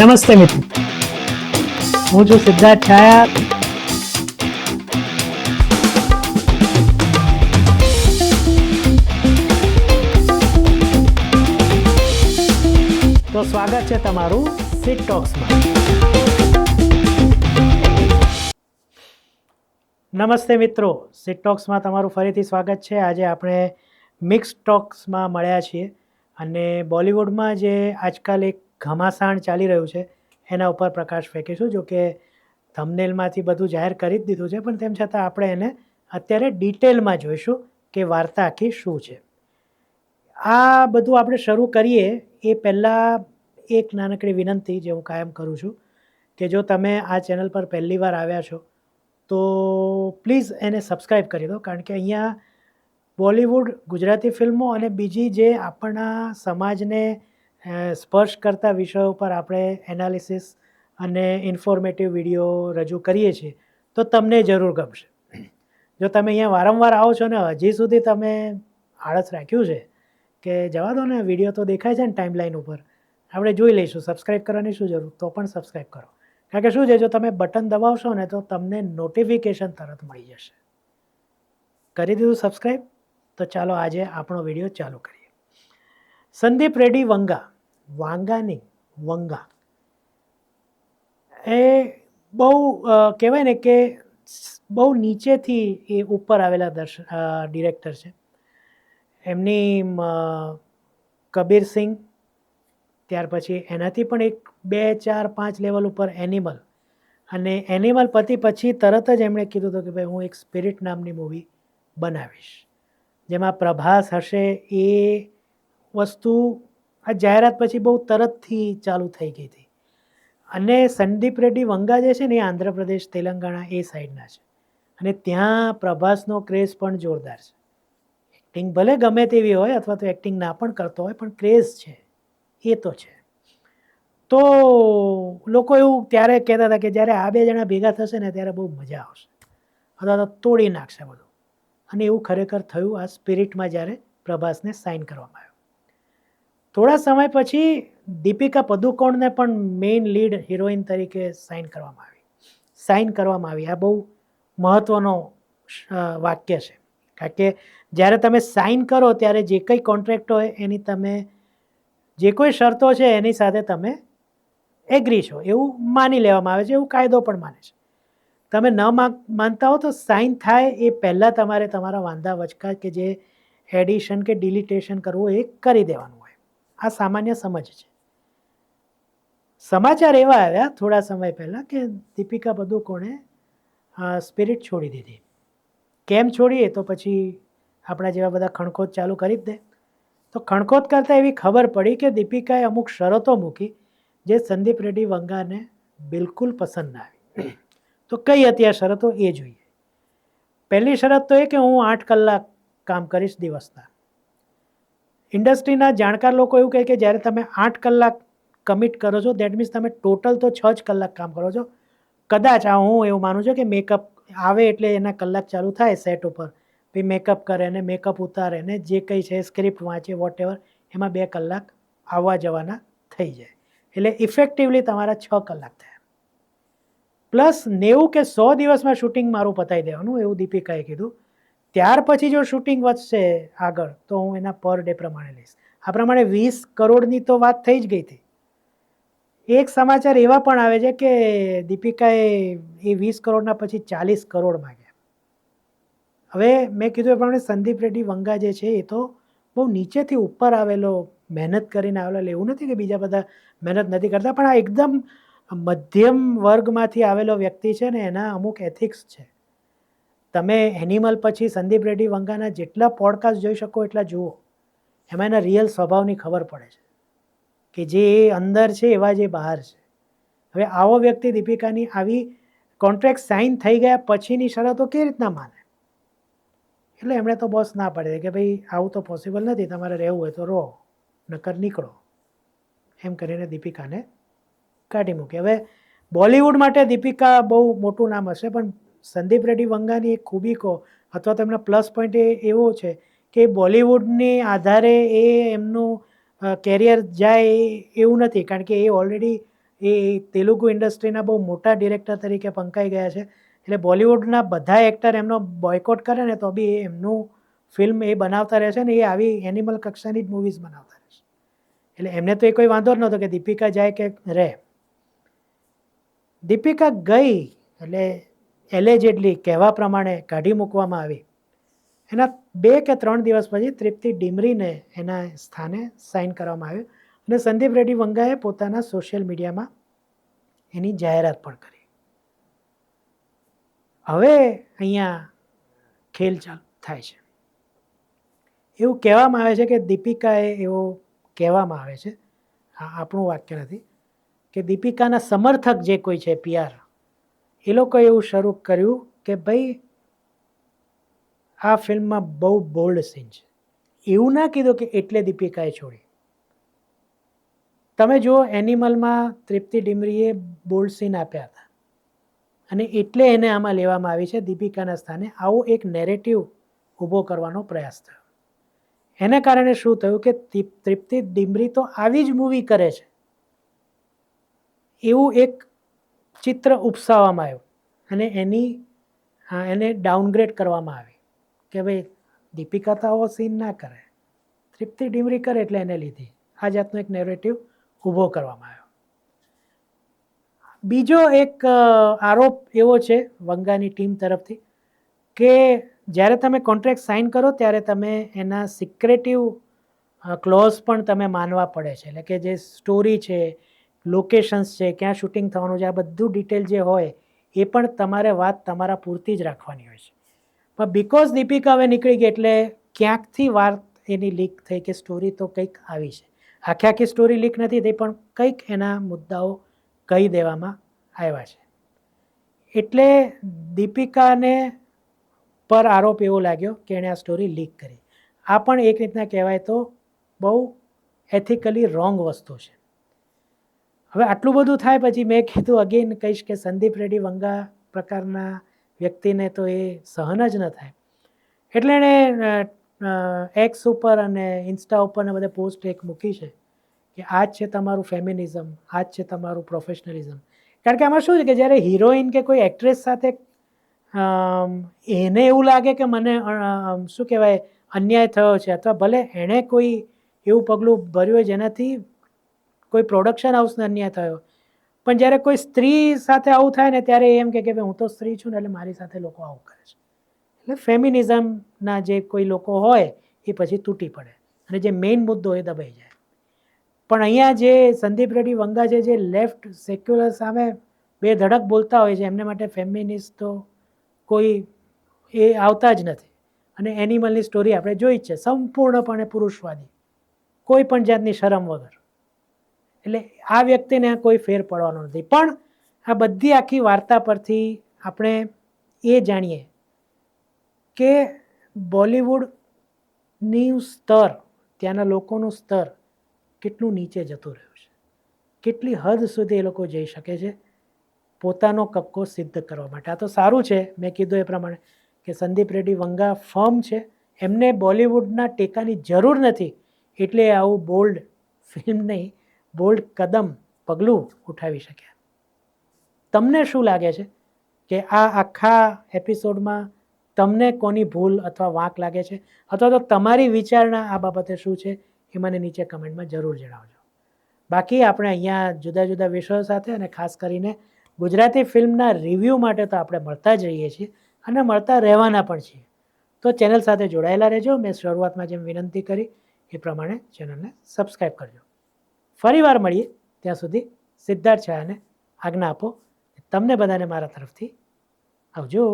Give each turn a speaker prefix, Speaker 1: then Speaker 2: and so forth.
Speaker 1: નમસ્તે મિત્રો. હું છું સિદ્ધાર્થ છાયા. તો સ્વાગત છે તમારું સિટ ટોક્સમાં નમસ્તે મિત્રો. સિટ ટોક્સમાં તમારું ફરીથી સ્વાગત છે. આજે આપણે મિક્સ ટોક્સમાં મળ્યા છીએ. અને બોલિવૂડમાં જે આજકાલ એક ઘમાસાણ ચાલી રહ્યું છે. એના ઉપર પ્રકાશ ફેંકીશું, જો કે થમનેલમાંથી બધું જાહેર કરી જ દીધું છે, પણ તેમ છતાં આપણે એને અત્યારે ડિટેલમાં જોઈશું કે વાર્તા આખી શું છે. આ બધું આપણે શરૂ કરીએ, એ પહેલાં એક નાનકડી વિનંતી જે હું કાયમ કરું છું કે જો તમે આ ચેનલ પર પહેલી વાર આવ્યા છો, તો પ્લીઝ એને સબસ્ક્રાઈબ કરી દો, કારણ કે અહીંયા બોલિવૂડ, ગુજરાતી ફિલ્મો અને બીજી જે આપણા સમાજને સ્પર્શ કરતા વિષયો પર આપણે એનાલિસિસ અને ઇન્ફોર્મેટિવ વીડિયો રજૂ કરીએ છીએ, તો તમને જરૂર ગમશે. જો તમે અહીંયા વારંવાર આવો છો ને, હજી સુધી તમે આળસ રાખ્યું છે, કે જવા દો ને, વીડિયો તો દેખાય છે ને ટાઈમલાઈન ઉપર, આપણે જોઈ લઈશું સબસ્ક્રાઈબ કરવાની શું જરૂર, તો પણ સબસ્ક્રાઈબ કરો. કારણ કે શું છે, જો તમે બટન દબાવશો ને, તો તમને નોટિફિકેશન તરત મળી જશે. કરી દીધું સબસ્ક્રાઈબ તો ચાલો આજે આપણો વીડિયો ચાલુ કરીએ. સંદીપ રેડ્ડી વંગા વાંગા નહીં વંગા. એ બહુ કહેવાય ને કે બહુ નીચેથી એ ઉપર આવેલા દર્શ ડિરેક્ટર છે. એમની કબીર સિંહ, ત્યાર પછી એનાથી પણ એક બે, ચાર, પાંચ લેવલ ઉપર એનિમલ. અને એનિમલ પતિ પછી તરત જ એમણે કીધું હતું કે ભાઈ હું એક સ્પિરિટ નામની મૂવી બનાવીશ. જેમાં પ્રભાસ હશે એ વસ્તુ આ જાહેરાત પછી બહુ તરતથી ચાલુ થઈ ગઈ હતી. અને સંદીપ રેડ્ડી વંગા જે છે ને એ આંધ્રપ્રદેશ, તેલંગાણા એ સાઈડના છે. અને ત્યાં પ્રભાસનો ક્રેઝ પણ જોરદાર છે. એક્ટિંગ ભલે ગમે તેવી હોય અથવા તો એક્ટિંગ ના પણ કરતો હોય, પણ ક્રેઝ છે. એ તો છે. તો લોકો એવું ત્યારે કહેતા હતા કે જ્યારે આ બે જણા ભેગા થશે ને ત્યારે બહુ મજા આવશે. અથવા તો તોડી નાખશે બધું. અને એવું ખરેખર થયું આ સ્પિરિટમાં જ્યારે પ્રભાસને સાઇન કરવામાં આવ્યો. થોડા સમય પછી દીપિકા પદુકોણને પણ મેઇન લીડ હિરોઈન તરીકે સાઇન કરવામાં આવી. સાઇન કરવામાં આવી. આ બહુ મહત્ત્વનો વાક્ય છે. કારણ કે જ્યારે તમે સાઇન કરો ત્યારે જે કંઈ કોન્ટ્રાક્ટ હોય એની તમે, જે કોઈ શરતો છે એની સાથે તમે એગ્રી છો. એવું માની લેવામાં આવે છે. એવું કાયદો પણ માને છે. તમે ન માનતા હો તો સાઇન થાય એ પહેલાં તમારે તમારા વાંધા વચકા કે જે એડિશન કે ડિલિટેશન કરવું એ કરી દેવાનું આ સામાન્ય સમજ છે. સમાચાર એવા આવ્યા થોડા સમય પહેલાં કે દીપિકા પદુકોણે સ્પિરિટ છોડી દીધી. કેમ છોડીએ તો પછી આપણા જેવા બધા ખણખોદ ચાલુ કરી જ દે. તો ખણખોદ કરતાં એવી ખબર પડી કે દીપિકાએ અમુક શરતો મૂકી જે સંદીપ રેડ્ડી વંગાને બિલકુલ પસંદ ના આવી. તો કઈ હતી આ શરતો? એ જોઈએ. પહેલી શરત તો એ કે હું આઠ કલાક કામ કરીશ દિવસના. ઇન્ડસ્ટ્રીના જાણકાર લોકો એવું કહે કે જ્યારે તમે આઠ કલાક કમિટ કરો છો દેટ મીન્સ તમે ટોટલ તો છ જ કલાક કામ કરો છો. કદાચ આ હું એવું માનું છું કે મેકઅપ આવે એટલે એના કલાક ચાલુ થાય સેટ ઉપર. પછી મેકઅપ કરે ને મેકઅપ ઉતારે ને જે કંઈ છે સ્ક્રિપ્ટ વાંચે વોટ એવર એમાં બે કલાક આવવા જવાના થઈ જાય. એટલે ઇફેક્ટિવલી તમારા છ કલાક થયા. પ્લસ નેવું કે સો દિવસમાં શૂટિંગ મારું પતાવી દેવાનું, એવું દીપિકાએ કીધું. ત્યાર પછી જો શૂટિંગ વધશે આગળ, તો હું એના પર ડે પ્રમાણે લઈશ. આ પ્રમાણે વીસ કરોડની તો વાત થઈ જ ગઈ હતી. એક સમાચાર એવા પણ આવે છે કે દીપિકાએ એ વીસ કરોડના પછી ચાલીસ કરોડ માંગ્યા. હવે મેં કીધું એ પ્રમાણે સંદીપ રેડ્ડી વંગા જે છે એ તો બહુ નીચેથી ઉપર આવેલો, મહેનત કરીને આવેલો, એટલે એવું નથી કે બીજા બધા મહેનત નથી કરતા, પણ આ એકદમ મધ્યમ વર્ગમાંથી આવેલો વ્યક્તિ છે ને એના અમુક એથિક્સ છે. તમે એનિમલ પછી સંદીપ રેડ્ડી વંગાના જેટલા પોડકાસ્ટ જોઈ શકો એટલા જુઓ. એમાં એના રિયલ સ્વભાવની ખબર પડે છે કે જે અંદર છે એવા જે બહાર છે. હવે આવો વ્યક્તિ દીપિકાની આવી કોન્ટ્રાક્ટ સાઇન થઈ ગયા પછીની શરતો કેવી રીતના માને? એટલે એમણે તો બોસ ના પાડી કે ભાઈ આવું તો પોસિબલ નથી, તમારે રહેવું હોય તો રહો, નકર નીકળો. એમ કરીને દીપિકાને કાઢી મૂકી. હવે બોલિવૂડ માટે દીપિકા બહુ મોટું નામ હશે, પણ સંદીપ રેડ્ડી વંગાની એક ખૂબી કહો અથવા તો એમના પ્લસ પોઈન્ટ એ એવો છે કે બોલિવૂડને આધારે એ એમનું કેરિયર જાય એવું નથી. કારણ કે એ ઓલરેડી એ તેલુગુ ઇન્ડસ્ટ્રીના બહુ મોટા ડિરેક્ટર તરીકે પંકાઈ ગયા છે. એટલે બોલિવૂડના બધા એક્ટર એમનો બોયકોટ કરે ને તો બી એમનું ફિલ્મ એ બનાવતા રહેશે ને એ આવી એનિમલ કક્ષાની જ મૂવીઝ બનાવતા રહેશે એટલે એમને તો એ કોઈ વાંધો જ નહોતો કે દીપિકા જાય કે રહે દીપિકા ગઈ એટલે એલેજેડલી કહેવા પ્રમાણે કાઢી મૂકવામાં આવી. એના બે કે ત્રણ દિવસ પછી તૃપ્તિ ડીમરીને એના સ્થાને સાઇન કરવામાં આવ્યું અને સંદીપ રેડ્ડી વંગાએ પોતાના સોશિયલ મીડિયામાં એની જાહેરાત પણ કરી. હવે અહીંયા ખેલ ચાલુ થાય છે. એવું કહેવામાં આવે છે કે દીપિકાએ એવો કહેવામાં આવે છે આપણું વાક્ય નથી, કે દીપિકાના સમર્થક જે કોઈ છે પીઆર એ લોકોએ એવું શરૂ કર્યું કે ભાઈ, આ ફિલ્મમાં બહુ બોલ્ડ સીન છે. એવું ના કીધું કે એટલે દીપિકાએ છોડી. તમે જુઓ, એનિમલમાં તૃપ્તિ ડિમરીએ બોલ્ડ સીન આપ્યા હતા. અને એટલે એને આમાં લેવામાં આવી છે દીપિકાના સ્થાને આવો એક નેરેટિવ ઊભો કરવાનો પ્રયાસ થયો. એને કારણે શું થયું કે તૃપ્તિ ડિમરી તો આવી જ મૂવી કરે છે. એવું એક ચિત્ર ઉપસાવવામાં આવ્યું અને એની એને ડાઉનગ્રેડ કરવામાં આવી કે ભાઈ દીપિકા તો આવો સીન ના કરે. તૃપ્તિ ડીમરી કરે એટલે એને લીધી. આ જાતનો એક નેરેટિવ ઊભો કરવામાં આવ્યો. બીજો એક આરોપ એવો છે વંગાની ટીમ તરફથી કે જ્યારે તમે કોન્ટ્રાક્ટ સાઇન કરો ત્યારે તમે એના સિક્રેટિવ ક્લોઝ પણ તમે માનવા પડે છે. એટલે કે જે સ્ટોરી છે લોકેશન્સ છે, ક્યાં શૂટિંગ થવાનું છે, આ બધું ડિટેલ જે હોય, એ પણ તમારે વાત તમારા પૂરતી જ રાખવાની હોય છે. પણ બિકોઝ દીપિકા હવે નીકળી ગઈ એટલે ક્યાંકથી વાત એની લીક થઈ કે સ્ટોરી તો કંઈક આવી છે. આખી આખી સ્ટોરી લીક નથી થઈ, પણ કંઈક એના મુદ્દાઓ કહી દેવામાં આવ્યા છે. એટલે દીપિકાને પર આરોપ એવો લાગ્યો કે એણે આ સ્ટોરી લીક કરી. આ પણ એક રીતના કહેવાય તો બહુ એથિકલી રોંગ વસ્તુ છે. હવે આટલું બધું થાય પછી મેં કીધું અગેન કહીશ કે સંદીપ રેડ્ડી વંગા પ્રકારના વ્યક્તિને તો એ સહન જ ન થાય. એટલે એણે એક્સ ઉપર અને ઇન્સ્ટા ઉપર ને બધે પોસ્ટ એક મૂકી છે કે આ જ છે તમારું ફેમિનિઝમ આ જ છે તમારું પ્રોફેશનલિઝમ કારણ કે આમાં શું છે કે જ્યારે હિરોઈન કે કોઈ એક્ટ્રેસ સાથે એને એવું લાગે કે મને શું કહેવાય, અન્યાય થયો છે અથવા ભલે એણે કોઈ એવું પગલું ભર્યું હોય જેનાથી કોઈ પ્રોડક્શન હાઉસને અન્યાય થયો. પણ જ્યારે કોઈ સ્ત્રી સાથે આવું થાય ને ત્યારે એમ કે ભાઈ હું તો સ્ત્રી છું ને એટલે મારી સાથે લોકો આવું કરે છે. એટલે ફેમિનિઝમના જે કોઈ લોકો હોય એ પછી તૂટી પડે અને જે મેઇન મુદ્દો એ દબાઈ જાય. પણ અહીંયા જે સંદીપ રેડ્ડી વંગા છે જે લેફ્ટ સેક્યુલર સામે બે ધડક બોલતા હોય છે, એમને માટે ફેમિનિસ્ટ તો કોઈ એ આવતા જ નથી. અને એનિમલની સ્ટોરી આપણે જોઈ જ છે, સંપૂર્ણપણે પુરુષવાદી. કોઈ પણ જાતની શરમ વગર. એટલે આ વ્યક્તિને કોઈ ફેર પડવાનો નથી. પણ આ બધી આખી વાર્તા પરથી આપણે એ જાણીએ કે બોલિવૂડની સ્તર, ત્યાંના લોકોનું સ્તર કેટલું નીચે જતું રહ્યું છે. કેટલી હદ સુધી એ લોકો જઈ શકે છે પોતાનો કક્કો સિદ્ધ કરવા માટે. આ તો સારું છે, મેં કીધું એ પ્રમાણે કે સંદીપ રેડ્ડી વંગા ફર્મ છે. એમને બોલિવૂડના ટેકાની જરૂર નથી એટલે આવું બોલ્ડ ફિલ્મ નહીં બોલ્ડ કદમ પગલું ઉઠાવી શક્યા તમને શું લાગે છે કે આ આખા એપિસોડમાં તમને કોની ભૂલ અથવા વાંક લાગે છે? અથવા તો તમારી વિચારણા આ બાબતે શું છે એ મને નીચે કમેન્ટમાં જરૂર જણાવજો. બાકી આપણે અહીંયા જુદા જુદા વિષયો સાથે અને ખાસ કરીને ગુજરાતી ફિલ્મના રિવ્યૂ માટે તો આપણે મળતા જ રહીએ છીએ અને મળતા રહેવાના પણ છીએ. તો ચેનલ સાથે જોડાયેલા રહેજો. મેં શરૂઆતમાં જેમ વિનંતી કરી એ પ્રમાણે ચેનલને સબસ્ક્રાઈબ કરજો. ફરી વાર મળીએ. ત્યાં સુધી સિદ્ધાર્થ છાયાને આજ્ઞા આપો તમને બધાને મારા તરફથી આવજો.